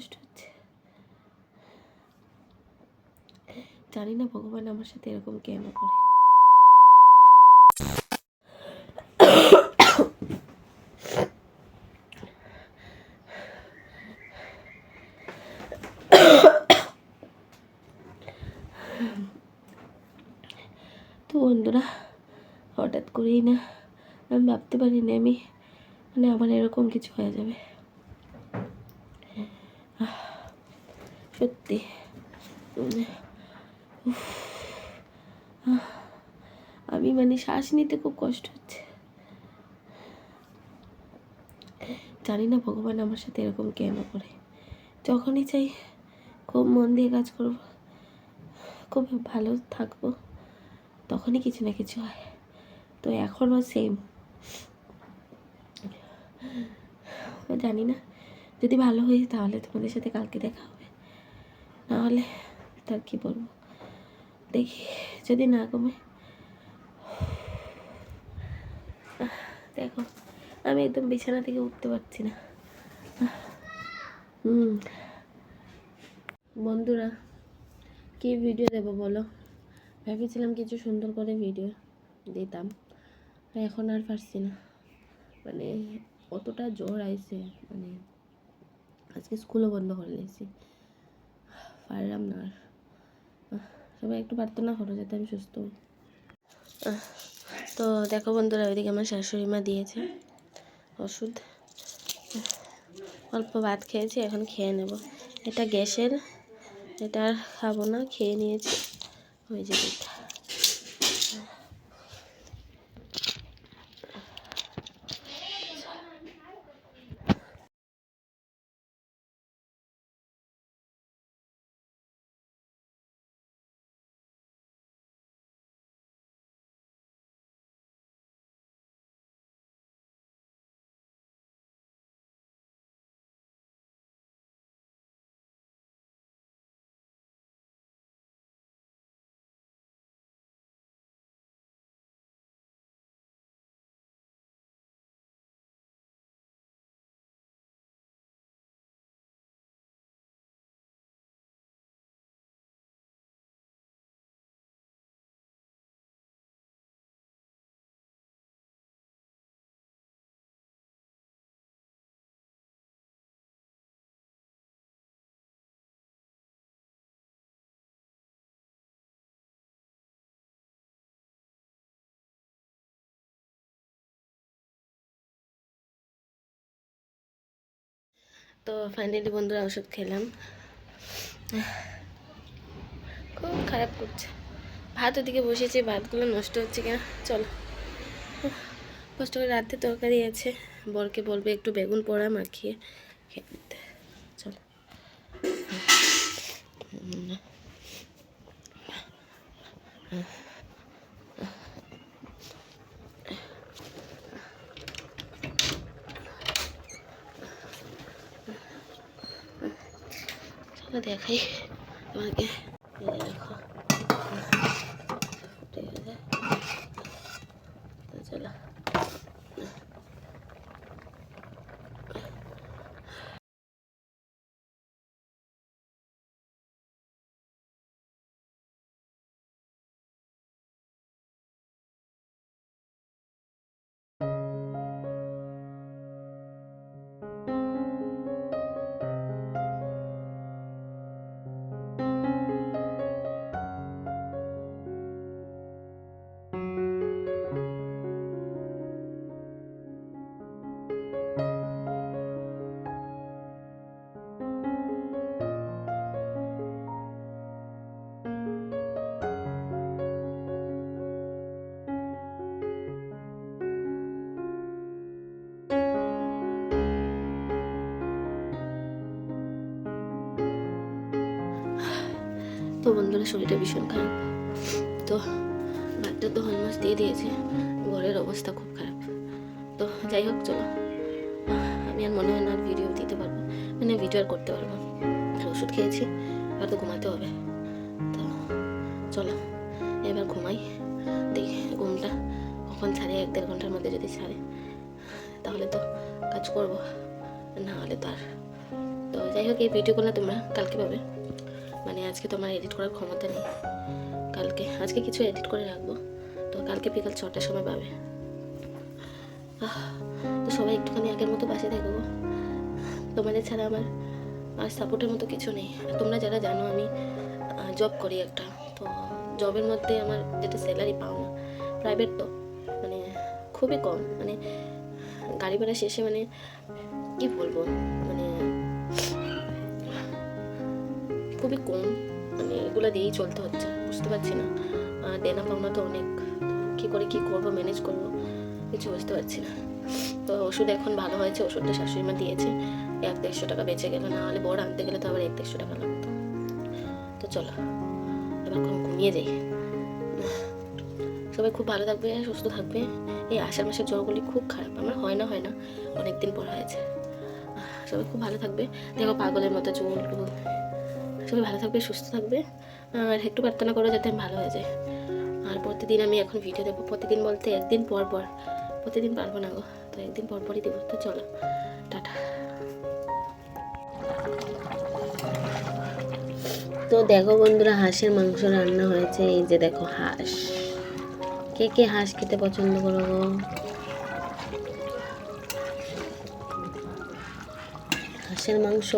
কষ্ট হচ্ছে। জানি না ভগবান আমার সাথে এরকম কেন করে। তো বন্ধুরা, হঠাৎ করেই না, আমি ভাবতে পারিনি আমি মানে আমার এরকম কিছু হয়ে যাবে। সত্যি। মানে, আমি মানে শ্বাস নিতে খুব কষ্ট হচ্ছে। জানি না ভগবান আমার সাথে এরকম কেন করে। যখনই চাই খুব মন দিয়ে কাজ করব খুব ভালো থাকব তখনই কিছু না কিছু হয়। তো এখনও সেম জানি না যদি ভালো হই তাহলে তোমাদের সাথে কালকে দেখা হবে। নাহলে তার কি বলব? দেখি, যদি না কমে। দেখো, আমি একদম বিছানা থেকে উঠতে পারছি না। হুম। বন্ধুরা, কি ভিডিও দেবো বলো? ভেবেছিলাম কিছু সুন্দর করে ভিডিও দিতাম। এখন আর পারছি না। মানে অতটা জ্বর আইছে মানে আজকে স্কুলও বন্ধ করে দিয়েছি। পারলাম না আর। সবাই একটু প্রার্থনা করো যাতে আমি সুস্থ তো দেখো বন্ধুরা, ওইদিকে আমার শাশুড়ি মা দিয়েছে ওষুধ। অল্প ভাত খেয়েছি, এখন খেয়ে নেব। এটা গ্যাসের, এটা আর খাব না, খেয়ে নিয়েছি। ওই যে দুধ তো ফাইনালি বন্ধুরা ওষুধ খেলাম। খুব খারাপ করছে। ভাত ওদিকে বসেছে, ভাতগুলো নষ্ট হচ্ছে কিনা, চলো। কষ্ট করে রাতে তরকারি আছে। বরকে বলবে একটু বেগুন পোড়া মাখিয়ে খেয়ে দিতে চলো। চলো দেখাই তোমাকে এই যে তো বন্ধুরা শরীরটা ভীষণ খারাপ। তো ভাতটা তো হলমাস দিয়ে দিয়েছে, ঘরের অবস্থা খুব খারাপ। তো যাই হোক, চলো। আমি আর মনে হয় না ভিডিও দিতে পারব মানে ভিডিও আর করতে পারব। ওষুধ খেয়েছি এবার তো ঘুমাতে হবে। তো চলো, এবার ঘুমাই। দেখি ঘুমটা কখন ছাড়ে, এক দেড় ঘণ্টার মধ্যে যদি ছাড়ে। তাহলে তো কাজ করব, না হলে তো আর। তো যাই হোক, এই ভিডিওগুলো তোমরা কালকে পাবে। মানে আজকে তোমার এডিট করার ক্ষমতা নেই। কালকে, আজকে কিছু এডিট করে রাখব। তো কালকে বিকাল ছটার সময় পাবে। তো সবাই একটুখানি আগের মতো পাশে থাকব তোমাদের ছাড়া আমার আর সাপোর্টের মতো কিছু নেই। তোমরা যারা জানো আমি জব করি একটা। তো জবের মধ্যে আমার যেটা স্যালারি পাও না প্রাইভেট তো। মানে খুবই কম। মানে গাড়ি ভাড়া শেষে মানে কি বলব? মানে খুবই কম। মানে এগুলো দিয়েই চলতে হচ্ছে, বুঝতে পারছি না। দেনা পাওনা তো অনেক, কি করে কি করব ম্যানেজ করব, কিছু বুঝতে পারছি না। তো ওষুধ এখন ভালো হয়েছে, ওষুধটা শাশুড়ি মা দিয়েছে, এক দেড়শো টাকা বেঁচে গেল, না হলে বড় আনতে গেলে তো আবার এক দেড়শো টাকা লাগতো। তো চলো, এবার ঘুমিয়ে যাই। সবাই খুব ভালো থাকবে, সুস্থ থাকবে। এই আষাঢ় মাসের জ্বরগুলি খুব খারাপ, আমার হয় না হয় না অনেক দিন পর হয়েছে। সবাই খুব ভালো থাকবে। দেখো পাগলের মতো চুল সবাই ভালো থাকবে, সুস্থ থাকবে। আর একটু প্রার্থনা করো যাতে ভালো হয়ে যায়। আর প্রতিদিন আমি এখন ভিডিও দেবো। প্রতিদিন বলতে একদিন পর পর। প্রতিদিন পারব না গো, তো একদিন পর পরই দেবো। তো চলো, টাটা। তো দেখো বন্ধুরা, হাঁসের মাংস রান্না হয়েছে। এই যে দেখো হাঁস। কে কে হাঁস খেতে পছন্দ করো গো? হাঁসের মাংস।